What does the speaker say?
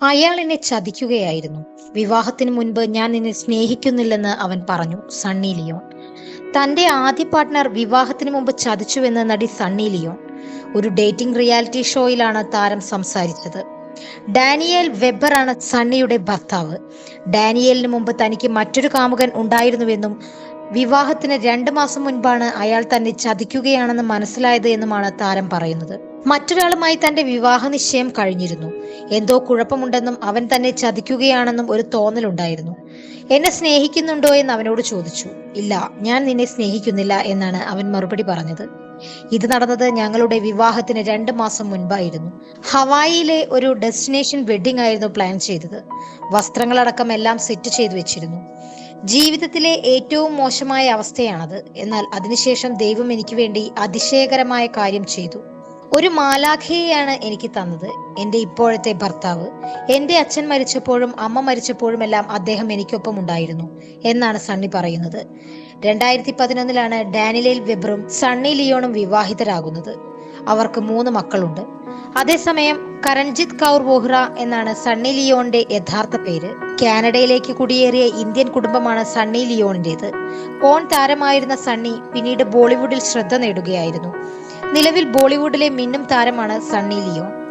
അയാൾ എന്നെ ചതിക്കുകയായിരുന്നു. വിവാഹത്തിന് മുൻപ് ഞാൻ നിന്നെ സ്നേഹിക്കുന്നില്ലെന്ന് അവൻ പറഞ്ഞു സണ്ണി ലിയോൺ. തന്റെ ആദ്യ പാർട്ട്ണർ വിവാഹത്തിന് മുമ്പ് ചതിച്ചുവെന്ന് നടി സണ്ണി ലിയോൺ ഒരു ഡേറ്റിംഗ് റിയാലിറ്റി ഷോയിലാണ് താരം സംസാരിച്ചത്. ഡാനിയേൽ വെബറാണ് സണ്ണിയുടെ ഭർത്താവ്. ഡാനിയേലിന് മുമ്പ് തനിക്ക് മറ്റൊരു കാമുകൻ ഉണ്ടായിരുന്നുവെന്നും വിവാഹത്തിന് രണ്ട് മാസം മുൻപാണ് അയാൾ തന്നെ ചതിക്കുകയാണെന്ന് മനസ്സിലായത് എന്നുമാണ് താരം പറയുന്നത്. മറ്റൊരാളുമായി തന്റെ വിവാഹ നിശ്ചയം കഴിഞ്ഞിരുന്നു. എന്തോ കുഴപ്പമുണ്ടെന്നും അവൻ തന്നെ ചതിക്കുകയാണെന്നും ഒരു തോന്നലുണ്ടായിരുന്നു. എന്നെ സ്നേഹിക്കുന്നുണ്ടോ എന്ന് അവനോട് ചോദിച്ചു. ഇല്ല ഞാൻ നിന്നെ സ്നേഹിക്കുന്നില്ല എന്നാണ് അവൻ മറുപടി പറഞ്ഞത്. ഇത് നടന്നത് ഞങ്ങളുടെ വിവാഹത്തിന് രണ്ട് മാസം മുൻപായിരുന്നു. ഹവായിയിലെ ഒരു ഡെസ്റ്റിനേഷൻ വെഡിങ് ആയിരുന്നു പ്ലാൻ ചെയ്തത്. വസ്ത്രങ്ങളടക്കം എല്ലാം സെറ്റ് ചെയ്തു വെച്ചിരുന്നു. ജീവിതത്തിലെ ഏറ്റവും മോശമായ അവസ്ഥയാണത്. എന്നാൽ അതിനുശേഷം ദൈവം എനിക്ക് വേണ്ടി അതിശയകരമായ കാര്യം ചെയ്തു. ഒരു മാലാഖയെയാണ് എനിക്ക് തന്നത്. എന്റെ ഇപ്പോഴത്തെ ഭർത്താവ് എന്റെ അച്ഛൻ മരിച്ചപ്പോഴും അമ്മ മരിച്ചപ്പോഴും എല്ലാം അദ്ദേഹം എനിക്കൊപ്പം ഉണ്ടായിരുന്നു എന്നാണ് സണ്ണി പറയുന്നത്. രണ്ടായിരത്തി പതിനൊന്നിലാണ് ഡാനിലേൽ വെബറും സണ്ണി ലിയോണും വിവാഹിതരാകുന്നത്. അവർക്ക് മൂന്ന് മക്കളുണ്ട്. അതേസമയം കരൺജിത് കൗർ വോഹ്റ എന്നാണ് സണ്ണി ലിയോണിന്റെ യഥാർത്ഥ പേര്. കാനഡയിലേക്ക് കുടിയേറിയ ഇന്ത്യൻ കുടുംബമാണ് സണ്ണി ലിയോണിന്റേത്. പോൺ താരമായിരുന്ന സണ്ണി പിന്നീട് ബോളിവുഡിൽ ശ്രദ്ധ നേടുകയായിരുന്നു. നിലവിൽ ബോളിവുഡിലെ മിന്നും താരമാണ് സണ്ണി ലിയോൺ.